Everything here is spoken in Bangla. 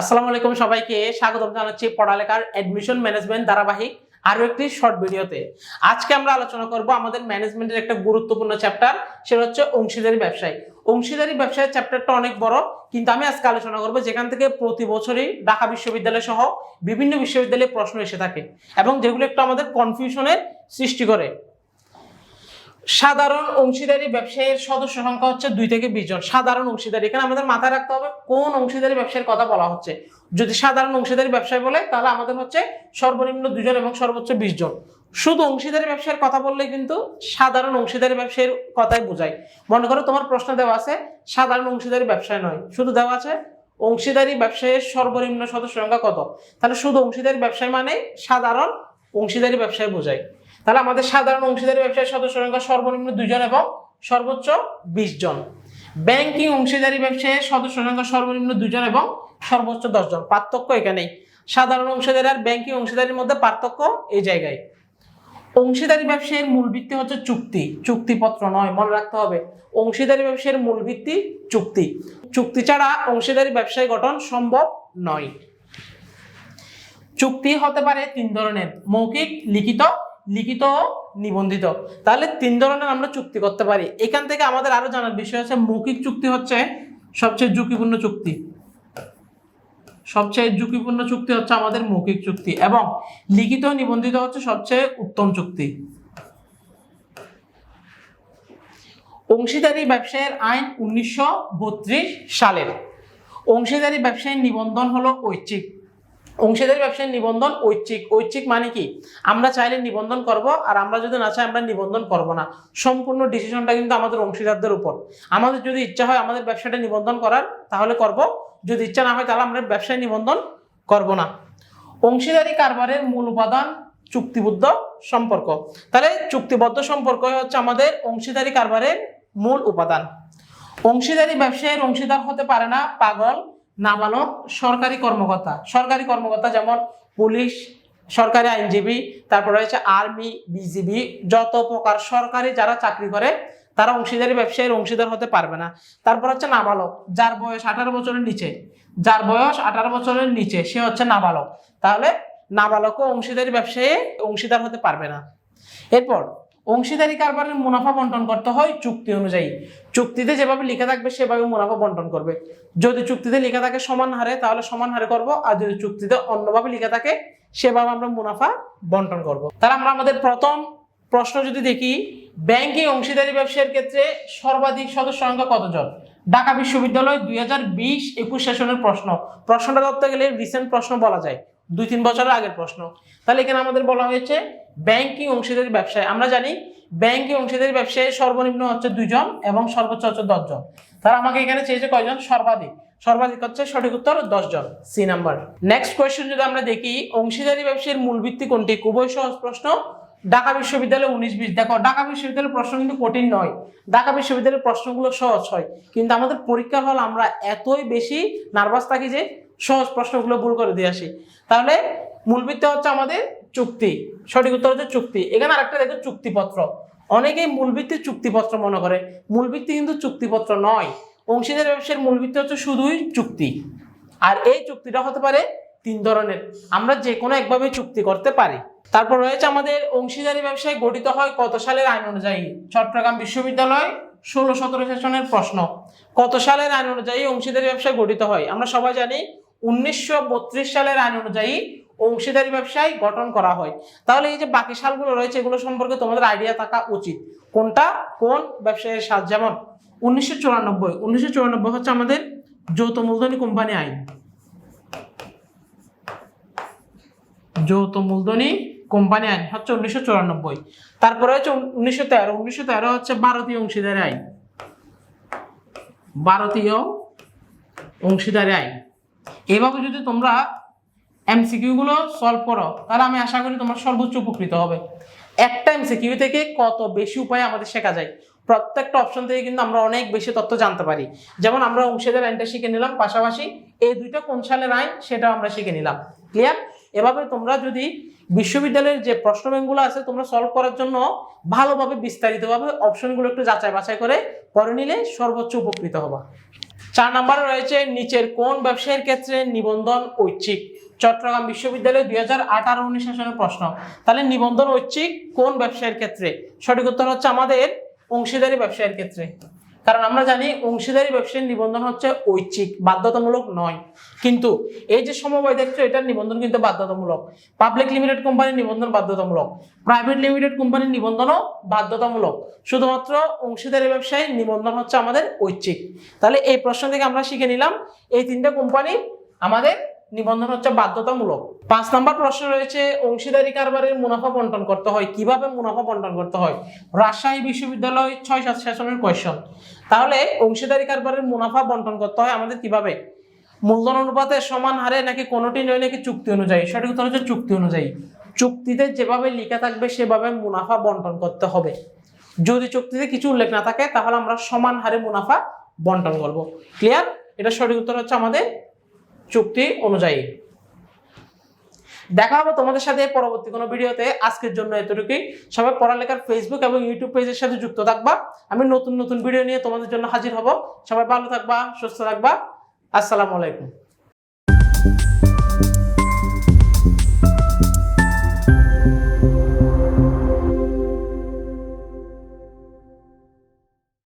আসসালামু আলাইকুম সবাইকে, স্বাগতম জানাচ্ছি পড়ালেখার অ্যাডমিশন ম্যানেজমেন্ট ধারাবাহিক আরও একটি শর্ট ভিডিওতে আজকে আমরা আলোচনা করব আমাদের ম্যানেজমেন্টের একটা গুরুত্বপূর্ণ চ্যাপ্টার সেটা হচ্ছে অংশীদারি ব্যবসায়। অংশীদারি ব্যবসায়ের চ্যাপ্টারটা অনেক বড়, কিন্তু আমি আজকে আলোচনা করব যেখান থেকে প্রতি বছরই ঢাকা বিশ্ববিদ্যালয় সহ বিভিন্ন বিশ্ববিদ্যালয়ে প্রশ্ন এসে থাকে এবং যেগুলো একটু আমাদের কনফিউশনের সৃষ্টি করে। সাধারণ অংশীদারি ব্যবসায়ীর সদস্য সংখ্যা হচ্ছে দুই থেকে বিশ জন। সাধারণ অংশীদারি। এখানে আমাদের মাথায় রাখতে হবে কোন অংশীদারি ব্যবসায়ের কথা বলা হচ্ছে। যদি সাধারণ অংশীদারি ব্যবসায় বলে, তাহলে আমাদের হচ্ছে সর্বনিম্ন দুজন এবং সর্বোচ্চ বিশ জন। শুধু অংশীদারি ব্যবসায়ের কথা বললে কিন্তু সাধারণ অংশীদারি ব্যবসায়ের কথাই বোঝায়। মনে করো তোমার প্রশ্ন দেওয়া আছে, সাধারণ অংশীদারি ব্যবসায় নয়। শুধু দেওয়া আছে, অংশীদারি ব্যবসায়ের সর্বনিম্ন সদস্য সংখ্যা কত? তাহলে শুধু অংশীদারি ব্যবসায় মানে সাধারণ অংশীদারি ব্যবসায় বোঝায়। তাহলে আমাদের সাধারণ অংশীদারি ব্যবসায়ের সদস্য সংখ্যা সর্বনিম্ন দুজন এবং সর্বোচ্চ বিশ জন। ব্যাংকিং অংশীদারি ব্যবসায়ের সদস্য সংখ্যা সর্বনিম্ন দুজন এবং সর্বোচ্চ দশ জন। পার্থক্য এখানেই সাধারণ অংশীদারি আর ব্যাংকিং অংশীদারির মধ্যে পার্থক্য এই জায়গায়। অংশীদারি ব্যবসায়ের মূল ভিত্তি হচ্ছে চুক্তি। চুক্তিপত্র নয়, মনে রাখতে হবে। অংশীদারি ব্যবসায়ের মূল ভিত্তি চুক্তি। চুক্তি ছাড়া অংশীদারি ব্যবসায় গঠন সম্ভব নয়। চুক্তি হতে পারে তিন ধরনের। মৌখিক, লিখিত লিখিত, নিবন্ধিত। তাহলে তিন ধরনের আমরা চুক্তি করতে পারি। এখান থেকে আমাদের আরও জানার বিষয় আছে, মৌখিক চুক্তি হচ্ছে সবচেয়ে ঝুঁকিপূর্ণ চুক্তি। সবচেয়ে ঝুঁকিপূর্ণ চুক্তি হচ্ছে আমাদের মৌখিক চুক্তি এবং লিখিত, নিবন্ধিত হচ্ছে সবচেয়ে উত্তম চুক্তি। অংশীদারি ব্যবসায়ের আইন উনিশশো বত্রিশ সালের। অংশীদারি ব্যবসায়ের নিবন্ধন হলো ঐচ্ছিক। অংশীদারি ব্যবসায় নিবন্ধন ঐচ্ছিক। ঐচ্ছিক মানে কি? আমরা চাইলে নিবন্ধন করব, আর আমরা যদি না চাই, আমরা নিবন্ধন করব না। সম্পূর্ণ ডিসিশনটা কিন্তু আমাদের অংশীদারদের উপর। আমাদের যদি ইচ্ছা হয় আমাদের ব্যবসাটা নিবন্ধন করার, তাহলে করব। যদি ইচ্ছা না হয় তাহলে আমরা ব্যবসায় নিবন্ধন করব না। অংশীদারি কারবারের মূল উপাদান চুক্তিবদ্ধ সম্পর্ক। তাহলে চুক্তিবদ্ধ সম্পর্ক হচ্ছে আমাদের অংশীদারি কারবারের মূল উপাদান। অংশীদারি ব্যবসায়ের অংশীদার হতে পারে না পাগল নাবালক, সরকারি কর্মকর্তা। সরকারি কর্মকর্তা যেমন পুলিশ, সরকারি আইনজীবী, তারপর রয়েছে আর্মি, বিজিবি, যত প্রকার সরকারি যারা চাকরি করে, তারা অংশীদারি ব্যবসায়ীর অংশীদার হতে পারবে না। তারপর হচ্ছে নাবালক, যার বয়স আঠারো বছরের নিচে। যার বয়স আঠারো বছরের নিচে, সে হচ্ছে নাবালক। তাহলে নাবালকও অংশীদারি ব্যবসায়ী অংশীদার হতে পারবে না। এরপর অংশীদারি কারবারের মুনাফা বন্টন করতে হয় চুক্তি অনুযায়ী। চুক্তিতে যেভাবে লেখা থাকবে, সেভাবে মুনাফা বন্টন করবে। যদি চুক্তিতে লেখা থাকে সমান হারে, তাহলে সমান হারে করব, আর যদি চুক্তিতে অন্যভাবে লেখা থাকে, সেভাবে আমরা মুনাফা বন্টন করব। তাহলে আমরা আমাদের প্রথম প্রশ্ন যদি দেখি, ব্যাংকিং অংশীদারি ব্যবসায়ের ক্ষেত্রে সর্বাধিক সদস্য সংখ্যা কতজন? ঢাকা বিশ্ববিদ্যালয় দুই হাজার বিশ একুশ সেশনের প্রশ্ন। প্রশ্নটা ধরতে গেলে রিসেন্ট প্রশ্ন বলা যায়। দুই তিন বছরের আগের প্রশ্ন। তাহলে এখানে আমাদের বলা হয়েছে ব্যাংকিং অংশীদারি ব্যবসায়। আমরা জানি ব্যাংকিং অংশীদারি ব্যবসায় সর্বনিম্ন হচ্ছে দুজন এবং সর্বোচ্চ হচ্ছে দশজন। তারা আমাকে এখানে চেয়েছে কয়জন? সর্বাধিক। সর্বাধিক হচ্ছে সঠিক উত্তর দশজন। C number. নেক্সট কোয়েশ্চেন যদি আমরা দেখি, অংশীদারি ব্যবসায়ের মূল ভিত্তি কোনটি? খুবই সহজ প্রশ্ন। ঢাকা বিশ্ববিদ্যালয় উনিশ বিশ। দেখো, ঢাকা বিশ্ববিদ্যালয়ের প্রশ্ন কিন্তু কঠিন নয়। ঢাকা বিশ্ববিদ্যালয়ের প্রশ্নগুলো সহজ হয়। কিন্তু আমাদের পরীক্ষার হল আমরা এতই বেশি নার্ভাস থাকি যে সহজ প্রশ্নগুলো ভুল করে দিয়ে আসি। তাহলে মূল ভিত্তি হচ্ছে আমাদের চুক্তি, সঠিক উত্তর হচ্ছে চুক্তি। এখানে আরেকটা দেখো চুক্তিপত্র। অনেকেই মূল ভিত্তি চুক্তিপত্র মনে করে। মূল ভিত্তি কিন্তু চুক্তিপত্র নয়। অংশীদার ব্যবসার মূল ভিত্তি হচ্ছে শুধুই চুক্তি। আর এই চুক্তিটা হতে পারে তিন ধরনের। আমরা যে কোনো একভাবে চুক্তি করতে পারি। তারপর রয়েছে আমাদের অংশীদারি ব্যবসায় গঠিত হয় কত সালের আইন অনুযায়ী? চট্টগ্রাম বিশ্ববিদ্যালয়, ষোলো সতেরো সেশনের প্রশ্ন। কত সালের আইন অনুযায়ী অংশীদারি ব্যবসায় গঠিত হয়? আমরা সবাই জানি, উনিশশো বত্রিশ সালের আইন অনুযায়ী অংশীদারি ব্যবসায় গঠন করা হয়। তাহলে এই যে বাকি সালগুলো রয়েছে, এগুলো সম্পর্কে তোমাদের আইডিয়া থাকা উচিত। কোনটা? কোন ব্যবসায়ের সাল? যেমন উনিশশো চুরানব্বই। উনিশশো চুরানব্বই হচ্ছে আমাদের যৌথ মূলধনী কোম্পানি আইন। যৌথ মূলধনী কোম্পানি আইন হচ্ছে উনিশশো চুরানব্বই। তারপরে হচ্ছে উনিশশো তেরো। উনিশশো তেরো হচ্ছে ভারতীয় অংশীদারি আইন। ভারতীয় অংশীদারি আইন। এভাবে যদি তোমরা এমসিকিউ গুলো সলভ করো। তাহলে আমি আশা করি তোমরা সর্বোচ্চ উপকৃত হবে। একটা এমসিকিউ থেকে কত বেশি উপায় আমাদের শেখা যায়? প্রত্যেকটা অপশন থেকে কিন্তু আমরা অনেক বেশি তথ্য জানতে পারি। যেমন আমরা অংশীদার আইনটা শিখে নিলাম, পাশাপাশি এই দুইটা কোন সালের আইন সেটাও আমরা শিখে নিলাম। ক্লিয়ার এভাবে তোমরা যদি বিশ্ববিদ্যালয়ের যে প্রশ্ন ব্যাংকগুলো আছে তোমরা সলভ করার জন্য ভালোভাবে বিস্তারিতভাবে অপশনগুলো একটু যাচাই বাছাই করে পরে নিলে সর্বোচ্চ উপকৃত হবা। চার নম্বরে রয়েছে নিচের কোন ব্যবসায়ের ক্ষেত্রে নিবন্ধন ঐচ্ছিক? চট্টগ্রাম বিশ্ববিদ্যালয় দুই হাজার আঠারো উনিশ সালের প্রশ্ন। তাহলে নিবন্ধন ঐচ্ছিক কোন ব্যবসায়ের ক্ষেত্রে? সঠিক উত্তর হচ্ছে আমাদের অংশীদারি ব্যবসায়ের ক্ষেত্রে। কারণ আমরা জানি অংশীদারি ব্যবসায়ের নিবন্ধন হচ্ছে ঐচ্ছিক, বাধ্যতামূলক নয়। কিন্তু এই যে সমবায় দেখছ এটার নিবন্ধন কিন্তু বাধ্যতামূলক। পাবলিক লিমিটেড কোম্পানির নিবন্ধন বাধ্যতামূলক। প্রাইভেট লিমিটেড কোম্পানির নিবন্ধনও বাধ্যতামূলক। শুধুমাত্র অংশীদারি ব্যবসায় নিবন্ধন হচ্ছে আমাদের ঐচ্ছিক। তাহলে এই প্রশ্ন থেকে আমরা শিখে নিলাম, এই তিনটা কোম্পানি আমাদের নিবন্ধন হচ্ছে বাধ্যতামূলক। পাঁচ নম্বর প্রশ্ন রয়েছে, অংশীদারি কারবারের মুনাফা বন্টন করতে হয়, কীভাবে মুনাফা বন্টন করতে হয়? রাজশাহী বিশ্ববিদ্যালয় ছয় সাত সেশনের কোয়েশন তাহলে অংশীদারি কারবারের মুনাফা বন্টন করতে হয় আমাদের কীভাবে? মূলধন অনুপাতে সমান হারে নাকি কোনোটি নয় নাকি চুক্তি অনুযায়ী? সঠিক উত্তর হচ্ছে চুক্তি অনুযায়ী। চুক্তিতে যেভাবে লেখা থাকবে, সেভাবে মুনাফা বন্টন করতে হবে। যদি চুক্তিতে কিছু উল্লেখ না থাকে, তাহলে আমরা সমান হারে মুনাফা বন্টন করব। ক্লিয়ার এটা সঠিক উত্তর হচ্ছে আমাদের চুক্তি অনুযায়ী। দেখা হবে তোমাদের সাথে পরবর্তী কোনো ভিডিওতে। আজকের জন্য এতটুকুই। সবাই পড়ালেখার ফেসবুক এবং ইউটিউব পেজের সাথে যুক্ত থাকবা। আমি নতুন নতুন ভিডিও নিয়ে তোমাদের জন্য হাজির হব। সবাই ভালো থাকবা, সুস্থ থাকবা। আসসালামু আলাইকুম।